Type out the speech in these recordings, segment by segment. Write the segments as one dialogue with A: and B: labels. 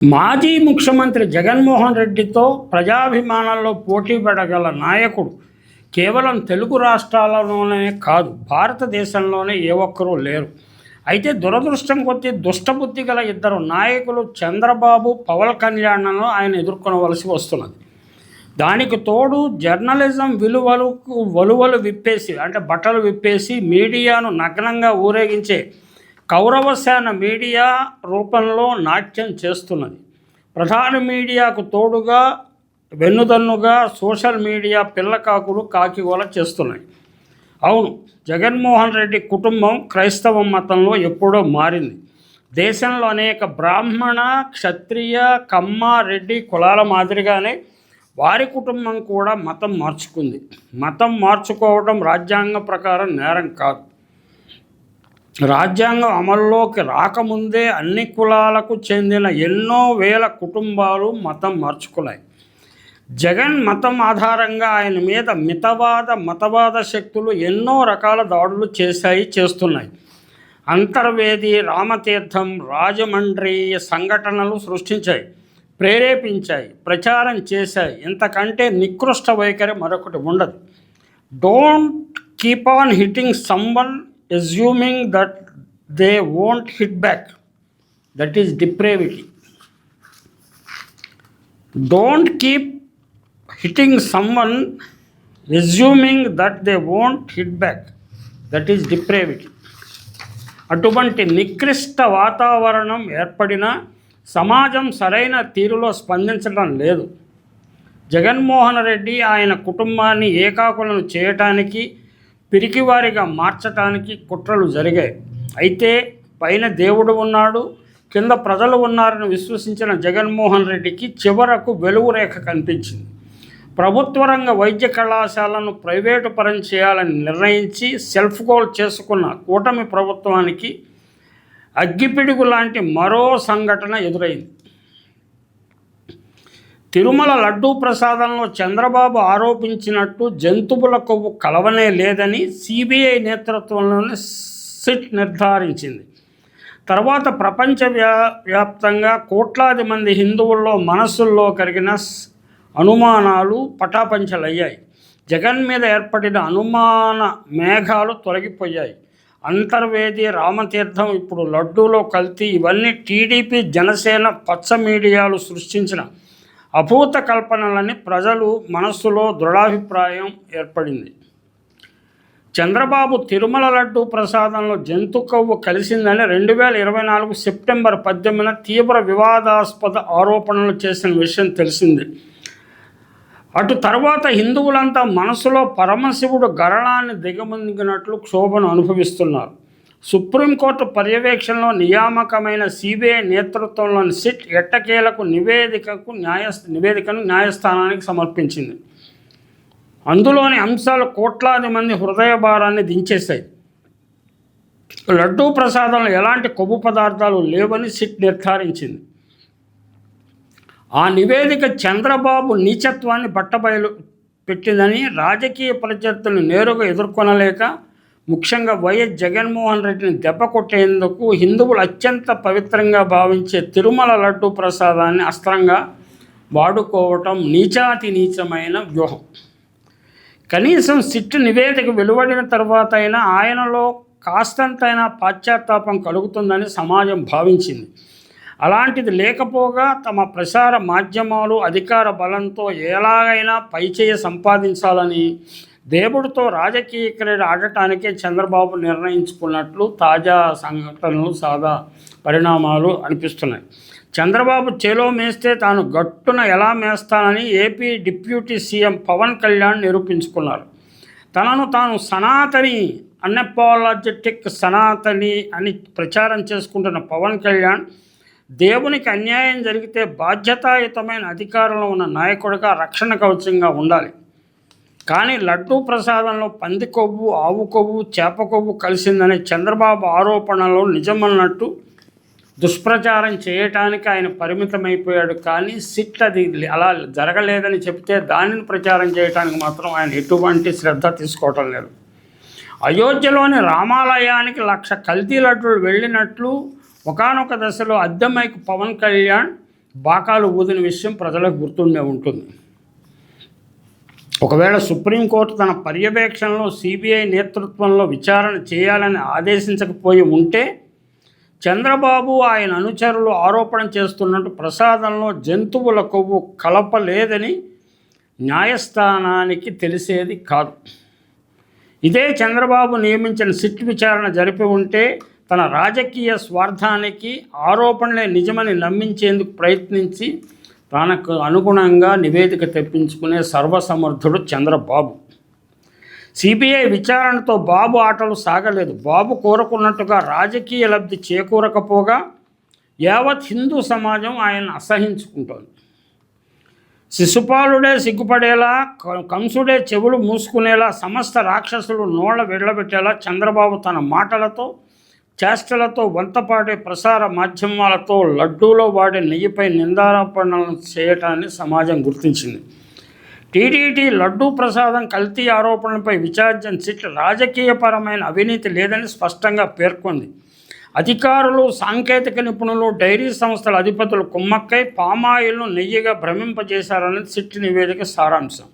A: మాజీ ముఖ్యమంత్రి జగన్మోహన్ రెడ్డితో ప్రజాభిమానంలో పోటీ పడగల నాయకుడు కేవలం తెలుగు రాష్ట్రాలలోనే కాదు భారతదేశంలోనే ఏ ఒక్కరూ లేరు. అయితే దురదృష్టం కొద్దీ దుష్టబుద్ధి గల ఇద్దరు నాయకులు చంద్రబాబు పవన్ కళ్యాణ్ను ఆయన ఎదుర్కొనవలసి వస్తున్నది. దానికి తోడు జర్నలిజం విలువలకు వలువలు విప్పేసి అంటే బట్టలు విప్పేసి మీడియాను నగ్నంగా ఊరేగించే కౌరవసేన మీడియా రూపంలో నాట్యం చేస్తున్నది. ప్రధాన మీడియాకు తోడుగా వెన్నుదన్నుగా సోషల్ మీడియా పిల్లకాకులు కాకిగోల చేస్తున్నాయి. అవును జగన్మోహన్ రెడ్డి కుటుంబం క్రైస్తవ మతంలో ఎప్పుడో మారింది. దేశంలో అనేక బ్రాహ్మణ క్షత్రియ కమ్మ రెడ్డి కులాల మాదిరిగానే వారి కుటుంబం కూడా మతం మార్చుకుంది. మతం మార్చుకోవడం రాజ్యాంగ ప్రకారం నేరం కాదు. రాజ్యాంగం అమల్లోకి రాకముందే అన్ని కులాలకు చెందిన ఎన్నో వేల కుటుంబాలు మతం మార్చుకున్నాయి. జగన్ మతం ఆధారంగా ఆయన మీద మితవాద మతవాద శక్తులు ఎన్నో రకాల దాడులు చేశాయి చేస్తున్నాయి. అంతర్వేది రామతీర్థం రాజమండ్రి సంఘటనలు సృష్టించాయి ప్రేరేపించాయి ప్రచారం చేశాయి. ఇంతకంటే నికృష్ట వైఖరి మరొకటి ఉండదు. Don't keep on hitting someone assuming that they won't hit back that is depravity don't keep hitting someone assuming that they won't hit back that is depravity అటువంటి నికృష్ట వాతావరణం ఏర్పడిన సమాజం సరైన తీరులో స్పందించడం లేదు. జగన్మోహన్ రెడ్డి ఆయన కుటుంబాన్ని ఏకాకులను చేయటానికి పిరికివారిగా మార్చటానికి కుట్రలు జరిగాయి. అయితే పైన దేవుడు ఉన్నాడు కింద ప్రజలు ఉన్నారని విశ్వసించిన జగన్మోహన్ రెడ్డికి చివరకు వెలుగు రేఖ కనిపించింది. ప్రభుత్వ రంగ వైద్య కళాశాలను ప్రైవేటు పరం చేయాలని నిర్ణయించి సెల్ఫ్ గోల్ చేసుకున్న కూటమి ప్రభుత్వానికి అగ్గిపిడుగు లాంటి మరో సంఘటన ఎదురైంది. తిరుమల లడ్డూ ప్రసాదంలో చంద్రబాబు ఆరోపించినట్టు జంతువుల కొవ్వు కలవనే లేదని సిబిఐ నేతృత్వంలోని సిట్ నిర్ధారించింది. తర్వాత ప్రపంచ వ్యా వ్యాప్తంగా కోట్లాది మంది హిందువుల్లో మనస్సుల్లో కరిగిన అనుమానాలు పటాపంచలయ్యాయి. జగన్ మీద ఏర్పడిన అనుమాన మేఘాలు తొలగిపోయాయి. అంతర్వేది రామతీర్థం ఇప్పుడు లడ్డూలో కల్తీ. ఇవన్నీ టీడీపీ జనసేన పచ్చ మీడియాలు సృష్టించిన అభూత కల్పనలని ప్రజలు మనస్సులో దృఢాభిప్రాయం ఏర్పడింది. చంద్రబాబు తిరుమల లడ్డు ప్రసాదంలో జంతు కొవ్వు కలిసిందని రెండు వేల ఇరవై నాలుగు సెప్టెంబర్ పద్దెనిమిదిన తీవ్ర వివాదాస్పద ఆరోపణలు చేసిన విషయం తెలిసింది. అటు తర్వాత హిందువులంతా మనసులో పరమశివుడు గరణాన్ని దిగమందినట్లు క్షోభను అనుభవిస్తున్నారు. సుప్రీంకోర్టు పర్యవేక్షణలో నియామకమైన సిబిఐ నేతృత్వంలోని సిట్ ఎట్టకేలకు నివేదికకు న్యాయ నివేదికను న్యాయస్థానానికి సమర్పించింది. అందులోని అంశాలు కోట్లాది మంది హృదయ భారాన్ని దించేశాయి. లడ్డూ ప్రసాదంలో ఎలాంటి కొవ్వు పదార్థాలు లేవని సిట్ నిర్ధారించింది. ఆ నివేదిక చంద్రబాబు నీచత్వాన్ని బట్టబయలు పెట్టిందని రాజకీయ ప్రత్యర్థులను నేరుగా ఎదుర్కొనలేక ముఖ్యంగా వైఎస్ జగన్మోహన్ రెడ్డిని దెబ్బ కొట్టేందుకు హిందువులు అత్యంత పవిత్రంగా భావించే తిరుమల లడ్డు ప్రసాదాన్ని అస్త్రంగా వాడుకోవటం నీచాతి నీచమైన వ్యూహం. కనీసం సిట్ నివేదిక వెలువడిన తర్వాత అయినా ఆయనలో కాస్తంతైనా పాశ్చాత్తాపం కలుగుతుందని సమాజం భావించింది. అలాంటిది లేకపోగా తమ ప్రసార మాధ్యమాలు అధికార బలంతో ఎలాగైనా పైచేయ సంపాదించాలని దేవుడితో రాజకీయ క్రీడ ఆడటానికే చంద్రబాబు నిర్ణయించుకున్నట్లు తాజా సంఘటనలు సాదా పరిణామాలు అనిపిస్తున్నాయి. చంద్రబాబు చేలో మేస్తే తాను గట్టున ఎలా మేస్తానని AP deputy CM Pawan Kalyan నిరూపించుకున్నారు. తనను తాను సనాతని అన్ఎపాలజెటిక్ సనాతని అని ప్రచారం చేసుకుంటున్న పవన్ కళ్యాణ్ దేవునికి అన్యాయం జరిగితే బాధ్యతాయుతమైన అధికారంలో ఉన్న నాయకుడిగా రక్షణ కవచంగా ఉండాలి. కానీ లడ్డూ ప్రసాదంలో పంది కొవ్వు ఆవు కొవ్వు చేప కొవ్వు కలిసిందనే చంద్రబాబు ఆరోపణలో నిజమన్నట్టు దుష్ప్రచారం చేయటానికి ఆయన పరిమితమైపోయాడు. కానీ సిట్ అది అలా జరగలేదని చెప్తే దానిని ప్రచారం చేయడానికి మాత్రం ఆయన ఎటువంటి శ్రద్ధ తీసుకోవటం లేదు. అయోధ్యలోని రామాలయానికి లక్ష కల్తీ లడ్డులు వెళ్ళినట్లు ఒకానొక దశలో అద్దెమైకు పవన్ కళ్యాణ్ బాకాలు ఊదిన విషయం ప్రజలకు గుర్తుండే ఉంటుంది. ఒకవేళ సుప్రీంకోర్టు తన పర్యవేక్షణలో సిబిఐ నేతృత్వంలో విచారణ చేయాలని ఆదేశించకపోయి ఉంటే చంద్రబాబు ఆయన అనుచరులు ఆరోపణ చేస్తున్నట్టు ప్రసాదంలో జంతువుల కొవ్వు కలపలేదని న్యాయస్థానానికి తెలిసేది కాదు. ఇదే చంద్రబాబు నియమించిన సిట్ విచారణ జరిపి ఉంటే తన రాజకీయ స్వార్థానికి ఆరోపణలే నిజమని నమ్మించేందుకు ప్రయత్నించి తనకు అనుగుణంగా నివేదిక తెప్పించుకునే సర్వసమర్థుడు చంద్రబాబు. సిబిఐ విచారణతో బాబు ఆటలు సాగలేదు. బాబు కోరుకున్నట్టుగా రాజకీయ లబ్ధి చేకూరకపోగా యావత్ హిందూ సమాజం ఆయన అసహించుకుంటోంది. శిశుపాలుడే సిగ్గుపడేలా కంసుడే చెవులు మూసుకునేలా సమస్త రాక్షసులు నోళ్ళ వెళ్ళబెట్టేలా చంద్రబాబు తన మాటలతో చేష్టలతో వంతపాడే ప్రసార మాధ్యమాలతో లడ్డూలో వాడే నెయ్యిపై నిందారోపణలు చేయటాన్ని సమాజం గుర్తించింది. టీడీటీ లడ్డూ ప్రసాదం కల్తీ ఆరోపణలపై విచారించిన సిట్ రాజకీయపరమైన అవినీతి లేదని స్పష్టంగా పేర్కొంది. అధికారులు సాంకేతిక నిపుణులు డైరీ సంస్థల అధిపతులు కుమ్మక్కై పామాయిల్ను నెయ్యిగా భ్రమింపజేశారని సిట్ నివేదిక సారాంశం.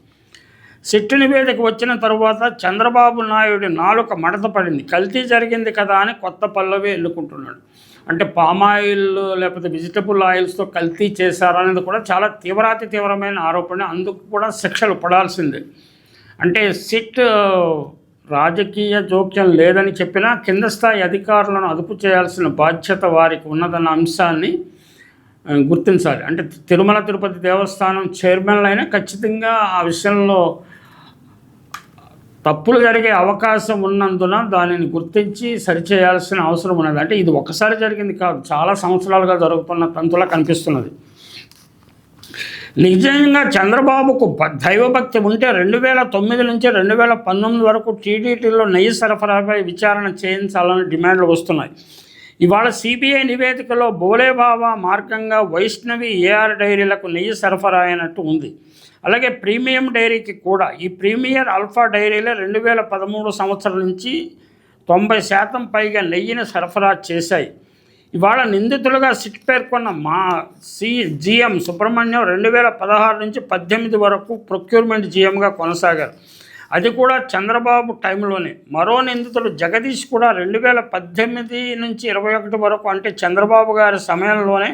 A: సిట్ నివేదిక వచ్చిన తరువాత చంద్రబాబు నాయుడు నాలుక మడత పడింది. కల్తీ జరిగింది కదా అని కొత్త పల్లవి ఎల్లుకుంటున్నాడు. అంటే పామాయిల్ లేకపోతే వెజిటబుల్ ఆయిల్స్తో కల్తీ చేశారనేది కూడా చాలా తీవ్రాతి తీవ్రమైన ఆరోపణ. అందుకు కూడా శిక్షలు పడాల్సిందే. అంటే సిట్ రాజకీయ జోక్యం లేదని చెప్పినా కింద స్థాయి అధికారులను అదుపు చేయాల్సిన బాధ్యత వారికి ఉన్నదన్న అంశాన్ని గుర్తించాలి. అంటే తిరుమల తిరుపతి దేవస్థానం చైర్మన్లు అయినా ఖచ్చితంగా ఆ విషయంలో తప్పులు జరిగే అవకాశం ఉన్నందున దానిని గుర్తించి సరిచేయాల్సిన అవసరం ఉన్నది. అంటే ఇది ఒకసారి జరిగింది కాదు చాలా సంవత్సరాలుగా జరుగుతున్న తంతులా కనిపిస్తున్నది. నిజంగా చంద్రబాబుకు దైవభక్తి ఉంటే రెండు వేల తొమ్మిది నుంచి రెండు వేల పంతొమ్మిది వరకు టీడీటీలో నెయ్యి సరఫరాపై విచారణ చేయించాలని డిమాండ్లు వస్తున్నాయి. ఇవాళ సిబిఐ నివేదికలో బోలేబాబా మార్గంగా వైష్ణవి ఏఆర్ డైరీలకు నెయ్యి సరఫరా అయినట్టు ఉంది. అలాగే ప్రీమియం డైరీకి కూడా ఈ ప్రీమియర్ అల్ఫా డైరీలే రెండు వేల పదమూడు సంవత్సరం నుంచి తొంభై శాతం పైగా నెయ్యిని సరఫరా చేశాయి. ఇవాళ నిందితులుగా సిట్ పేర్కొన్న మా సి జిఎం సుబ్రహ్మణ్యం రెండు వేల పదహారు నుంచి పద్దెనిమిది వరకు ప్రొక్యూర్మెంట్ జిఎంగా కొనసాగారు. అది కూడా చంద్రబాబు టైంలోనే. మరో నిందితుడు జగదీష్ కూడా రెండు వేల పద్దెనిమిది నుంచి ఇరవై ఒకటి వరకు అంటే చంద్రబాబు గారి సమయంలోనే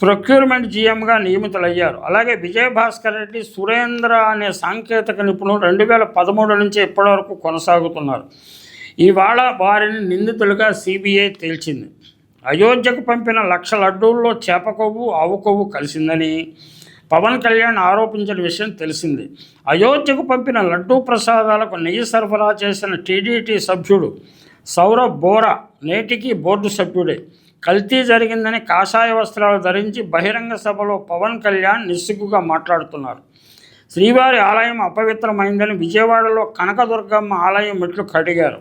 A: ప్రొక్యూర్మెంట్ జీఎంగా నియమితులయ్యారు. అలాగే విజయభాస్కర్ రెడ్డి సురేంద్ర అనే సాంకేతిక నిపుణులు రెండు వేల పదమూడు నుంచి ఇప్పటివరకు కొనసాగుతున్నారు. ఇవాళ వారిని నిందితులుగా సిబిఐ తేల్చింది. అయోధ్యకు పంపిన లక్ష లడ్డూల్లో చేప కొవ్వు ఆవు కొవ్వు కలిసిందని పవన్ కళ్యాణ్ ఆరోపించిన విషయం తెలిసింది. అయోధ్యకు పంపిన లడ్డూ ప్రసాదాలకు నెయ్యి సరఫరా చేసిన టీడీటీ సభ్యుడు సౌరభ్ బోరా నేటికి బోర్డు సభ్యుడే. కల్తీ జరిగిందని కాషాయ వస్త్రాలు ధరించి బహిరంగ సభలో పవన్ కళ్యాణ్ నిస్సిగ్గుగా మాట్లాడుతున్నారు. శ్రీవారి ఆలయం అపవిత్రమైందని విజయవాడలో కనకదుర్గమ్మ ఆలయం మెట్లు కడిగారు.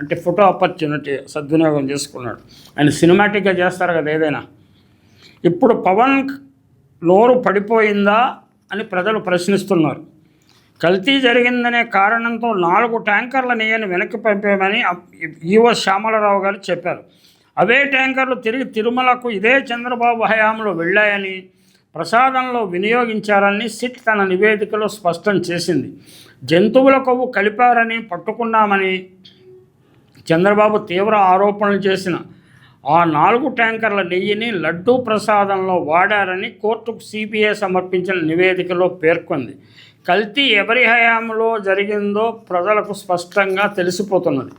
A: అంటే ఫోటో ఆపర్చునిటీ సద్వినియోగం చేసుకున్నాడు. ఆయన సినిమాటిక్గా చేస్తారు కదా ఏదైనా. ఇప్పుడు పవన్ లోరు పడిపోయిందా అని ప్రజలు ప్రశ్నిస్తున్నారు. కల్తీ జరిగిందనే కారణంతో నాలుగు ట్యాంకర్ల నెయ్యని వెనక్కి పంపామని ఈవో శ్యామలరావు గారు చెప్పారు. అవే ట్యాంకర్లు తిరిగి తిరుమలకు ఇదే చంద్రబాబు హయాంలో వెళ్ళాయని ప్రసాదంలో వినియోగించారని సిట్ తన నివేదికలో స్పష్టం చేసింది. జంతువుల కొవ్వు కలిపారని పట్టుకున్నామని చంద్రబాబు తీవ్ర ఆరోపణలు చేసిన ఆ నాలుగు ట్యాంకర్ల నెయ్యిని లడ్డూ ప్రసాదంలో వాడారని కోర్టుకు సిబిఐ సమర్పించిన నివేదికలో పేర్కొంది. కల్తీ ఎవరి హయాంలో జరిగిందో ప్రజలకు స్పష్టంగా తెలిసిపోతున్నది.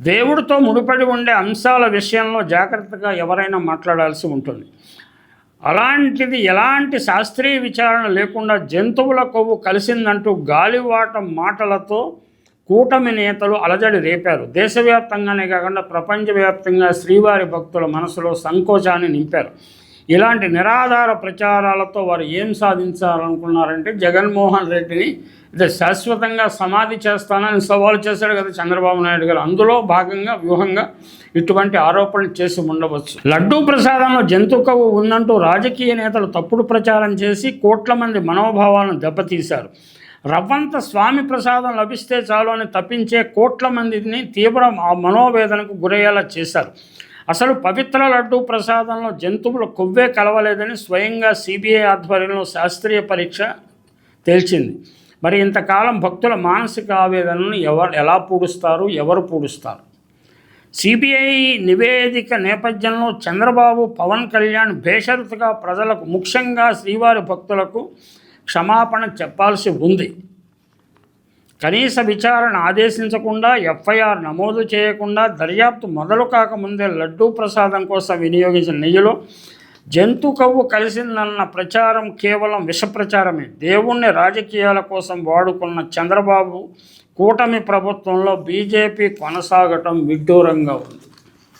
A: దేవుడితో ముడిపడి ఉండే అంశాల విషయంలో జాగ్రత్తగా ఎవరైనా మాట్లాడాల్సి ఉంటుంది. అలాంటిది ఎలాంటి శాస్త్రీయ విచారణ లేకుండా జంతువుల కొవ్వు కలిసిందంటూ గాలివాట మాటలతో కూటమి నేతలు అలజడి రేపారు. దేశవ్యాప్తంగానే కాకుండా ప్రపంచవ్యాప్తంగా శ్రీవారి భక్తుల మనసులో సంకోచాన్ని నింపారు. ఇలాంటి నిరాధార ప్రచారాలతో వారు ఏం సాధించాలనుకున్నారంటే జగన్మోహన్ రెడ్డిని ఇది శాశ్వతంగా సమాధి చేస్తానని సవాలు చేశాడు కదా చంద్రబాబు నాయుడు గారు. అందులో భాగంగా వ్యూహంగా ఇటువంటి ఆరోపణలు చేసి ఉండవచ్చు. లడ్డూ ప్రసాదంలో జంతు కొవ్వు ఉందంటూ రాజకీయ నేతలు తప్పుడు ప్రచారం చేసి కోట్ల మంది మనోభావాలను దెబ్బతీశారు. రవ్వంత స్వామి ప్రసాదం లభిస్తే చాలు అని తప్పించే కోట్ల మందిని తీవ్ర ఆ మనోవేదనకు గురయ్యేలా చేశారు. అసలు పవిత్ర లడ్డూ ప్రసాదంలో జంతువుల కొవ్వే కలవలేదని స్వయంగా సిబిఐ ఆధ్వర్యంలో శాస్త్రీయ పరీక్ష తేల్చింది. మరి ఇంతకాలం భక్తుల మానసిక ఆవేదనను ఎవరు ఎలా పూడుస్తారు ఎవరు పూడుస్తారు? సిబిఐ నివేదిక నేపథ్యంలో చంద్రబాబు పవన్ కళ్యాణ్ బేషరతుగా ప్రజలకు ముఖ్యంగా శ్రీవారి భక్తులకు క్షమాపణ చెప్పాల్సి ఉంది. కనీస విచారణ ఆదేశించకుండా ఎఫ్ఐఆర్ నమోదు చేయకుండా దర్యాప్తు మొదలు కాకముందే లడ్డూ ప్రసాదం కోసం వినియోగించిన నెయ్యిలో జంతు కవ్వు కలిసిందన్న ప్రచారం కేవలం విషప్రచారమే. దేవుణ్ణి రాజకీయాల కోసం వాడుకున్న చంద్రబాబు కూటమి ప్రభుత్వంలో బీజేపీ కొనసాగటం విడ్డూరంగా ఉంది.